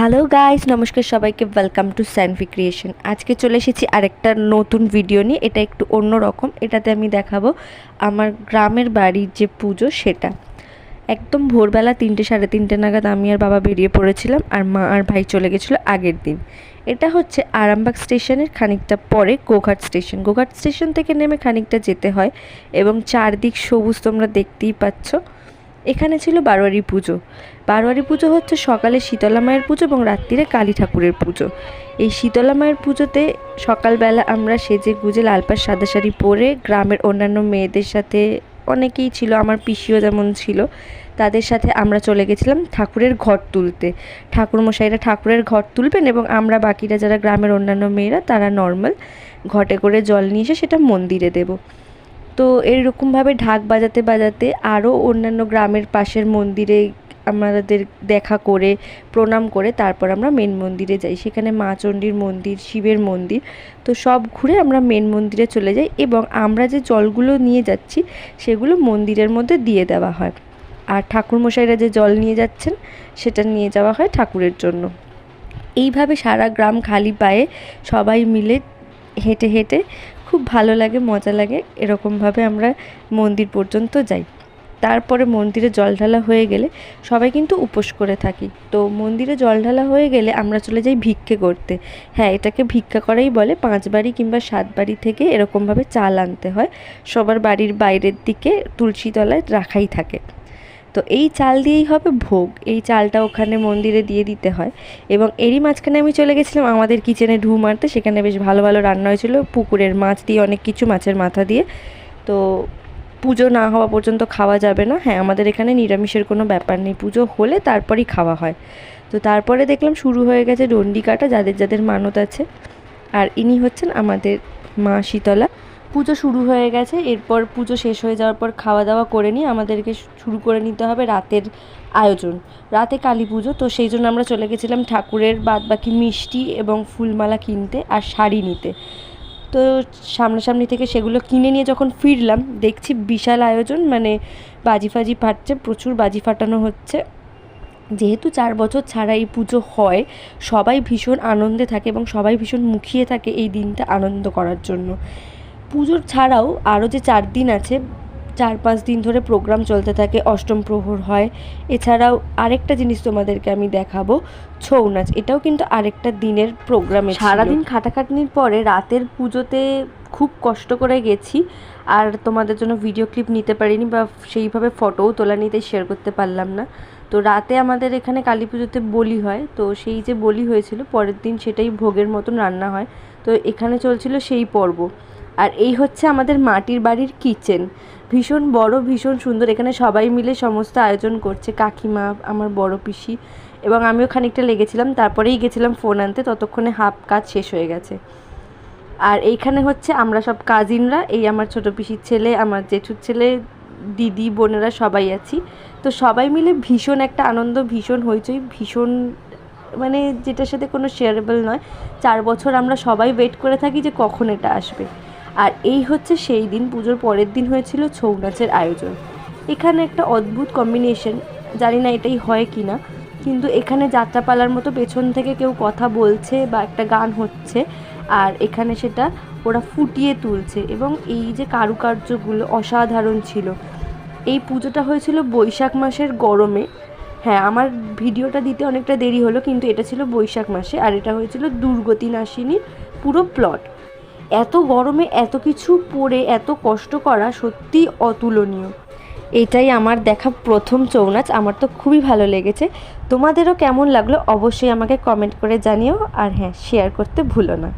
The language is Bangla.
হ্যালো গাইস নমস্কার সবাইকে ওয়েলকাম টু স্যানভি ক্রিয়েশন আজকে চলে এসেছি আরেকটা নতুন ভিডিও নিয়ে, এটা একটু অন্য রকম, এটাতে আমি দেখাবো আমার গ্রামের বাড়ির যে পুজো সেটা। একদম ভোরবেলা তিনটে, সাড়ে তিনটে নাগাদ আমি আর বাবা বেরিয়ে পড়েছিলাম, আর মা আর ভাই চলে গেছিল আগের দিন। এটা হচ্ছে আরামবাগ স্টেশনের খানিকটা পরে গোঘাট স্টেশন। গোঘাট স্টেশন থেকে নেমে খানিকটা যেতে হয়, এবং চারদিক সবুজ তোমরা দেখতেই পাচ্ছ। এখানে ছিল বারোয়ারি পুজো। বারোয়ারি পুজো হচ্ছে সকালে শীতলা মায়ের পুজো এবং রাত্রিরে কালী ঠাকুরের পুজো। এই শীতলা মায়ের পুজোতে সকালবেলা আমরা সেজে গুজে লালপাড় সাদা শাড়ি পরে গ্রামের অন্যান্য মেয়েদের সাথে, অনেকেই ছিল, আমার পিসিও যেমন ছিল, তাদের সাথে আমরা চলে গেছিলাম ঠাকুরের ঘর তুলতে। ঠাকুরমশাইরা ঠাকুরের ঘর তুলবেন এবং আমরা বাকিরা যারা গ্রামের অন্যান্য মেয়েরা, তারা নর্মাল ঘটে করে জল নিয়ে এসে সেটা মন্দিরে দেবো। তো এরকমভাবে ঢাক বাজাতে বাজাতে আরও অন্যান্য গ্রামের পাশের মন্দিরে আমাদের দেখা করে, প্রণাম করে তারপর আমরা মেন মন্দিরে যাই। সেখানে মা চণ্ডীর মন্দির, শিবের মন্দির, তো সব ঘুরে আমরা মেন মন্দিরে চলে যাই এবং আমরা যে জলগুলো নিয়ে যাচ্ছি সেগুলো মন্দিরের মধ্যে দিয়ে দেওয়া হয়। আর ঠাকুরমশাইরা যে জল নিয়ে যাচ্ছেন সেটা নিয়ে যাওয়া হয় ঠাকুরের জন্য। এইভাবে সারা গ্রাম খালি পায়ে সবাই মিলে হেঁটে হেঁটে খুব ভালো লাগে, মজা লাগে। এরকমভাবে আমরা মন্দির পর্যন্ত যাই। তারপরে মন্দিরে জল ঢালা হয়ে গেলে সবাই কিন্তু উপোস করে থাকি। তো মন্দিরে জল ঢালা হয়ে গেলে আমরা চলে যাই ভিক্ষে করতে। হ্যাঁ এটাকে ভিক্ষা করাই বলে, পাঁচ বাড়ি কিংবা সাত বাড়ি থেকে এরকমভাবে চাল আনতে হয়। সবার বাড়ির বাইরের দিকে তুলসী তলায় রাখাই থাকে। তো এই চাল দিয়েই হবে ভোগ। এই চালটা ওখানে মন্দিরে দিয়ে দিতে হয়। এবং এরই মাঝখানে আমি চলে গেছিলাম আমাদের কিচেনে ঢু মারতে। সেখানে বেশ ভালো ভালো রান্না হয়েছিল। পুকুরের মাছ দিয়ে অনেক কিছু মাছের মাথা দিয়ে। তো পুজো না হওয়া পর্যন্ত খাওয়া যাবে না। হ্যাঁ আমাদের এখানে নিরামিষের কোনো ব্যাপার নেই। পুজো হলে তারপরেই খাওয়া হয়। তো তারপরে দেখলাম শুরু হয়ে গেছে ডন্ডি কাটা যাদের যাদের মানত আছে। আর ইনি হচ্ছেন আমাদের মা শীতলা। পুজো শুরু হয়ে গেছে, এরপর পুজো শেষ হয়ে যাওয়ার পর খাওয়া দাওয়া করে নিয়ে আমাদেরকে শুরু করে নিতে হবে রাতের আয়োজন। রাতে কালী পুজো, তো সেই জন্য আমরা চলে গেছিলাম ঠাকুরের বাদ বাকি মিষ্টি এবং ফুলমালা কিনতে আর শাড়ি নিতে। তো সামনাসামনি থেকে সেগুলো কিনে নিয়ে যখন ফিরলাম, দেখছি বিশাল আয়োজন মানে বাজি ফাজি ফাটছে, প্রচুর বাজি ফাটানো হচ্ছে। যেহেতু চার বছর ছাড়া এই পুজো হয়, সবাই ভীষণ আনন্দে থাকে এবং সবাই ভীষণ মুখিয়ে থাকে এই দিনটা আনন্দ করার জন্য। পুজোর ছাড়াও আরও যে চার দিন আছে, চার পাঁচ দিন ধরে প্রোগ্রাম চলতে থাকে, অষ্টম প্রহর হয়। এছাড়াও আরেকটা জিনিস তোমাদেরকে আমি দেখাবো, ছৌ নাচ। এটাও কিন্তু আরেকটা দিনের প্রোগ্রামে সারাদিন খাটাখাটনির পরে রাতের পুজোতে খুব কষ্ট করে গেছি, আর তোমাদের জন্য ভিডিও ক্লিপ নিতে পারিনি বা সেইভাবে ফটোও তোলা নিতে শেয়ার করতে পারলাম না। তো রাতে আমাদের এখানে কালী পুজোতে বলি হয়, তো সেই যে বলি হয়েছিল, পরের দিন সেটাই ভোগের মতন রান্না হয়। তো এখানে চলছিল সেই পর্ব। আর এই হচ্ছে আমাদের মাটির বাড়ির কিচেন ভীষণ বড়, ভীষণ সুন্দর। এখানে সবাই মিলে সমস্ত আয়োজন করছে। কাকিমা, আমার বড় পিসি এবং আমিও খানিকটা লেগেছিলাম। তারপরেই গেছিলাম ফোন আনতে। ততক্ষণে হাফ কাজ শেষ হয়ে গেছে। আর এইখানে হচ্ছে আমরা সব কাজিনরা এই আমার ছোটো পিসির ছেলে, আমার জেঠুর ছেলে, দিদি, বোনেরা সবাই আছি। তো সবাই মিলে ভীষণ একটা আনন্দ, ভীষণ হইচই, ভীষণ মানে যেটার সাথে কোনো শেয়ারেবল নয়। চার বছর আমরা সবাই ওয়েট করে থাকি যে কখন এটা আসবে। আর এই হচ্ছে সেই দিন, পুজোর পরের দিন হয়েছিল ছৌ নাচের আয়োজন। এখানে একটা অদ্ভুত কম্বিনেশন জানি না এটাই হয় কি না কিন্তু এখানে যাত্রাপালার মতো পেছন থেকে কেউ কথা বলছে বা একটা গান হচ্ছে, আর এখানে সেটা ওরা ফুটিয়ে তুলছে এবং এই যে কারুকার্যগুলো অসাধারণ ছিল। এই পুজোটা হয়েছিল বৈশাখ মাসের গরমে। হ্যাঁ আমার ভিডিওটা দিতে অনেকটা দেরি হলো, কিন্তু এটা ছিল বৈশাখ মাসে, আর এটা হয়েছিল দুর্গতি নাশিনীর পুরো প্লট এত গরমে এত কিছু পরে এত কষ্ট করা সত্যি অতুলনীয়। এটাই আমার দেখা প্রথম চৌ নাচ আমার তো খুবই ভালো লেগেছে। তোমাদেরও কেমন লাগল অবশ্যই আমাকে কমেন্ট করে জানিও, আর হ্যাঁ শেয়ার করতে ভুলো না।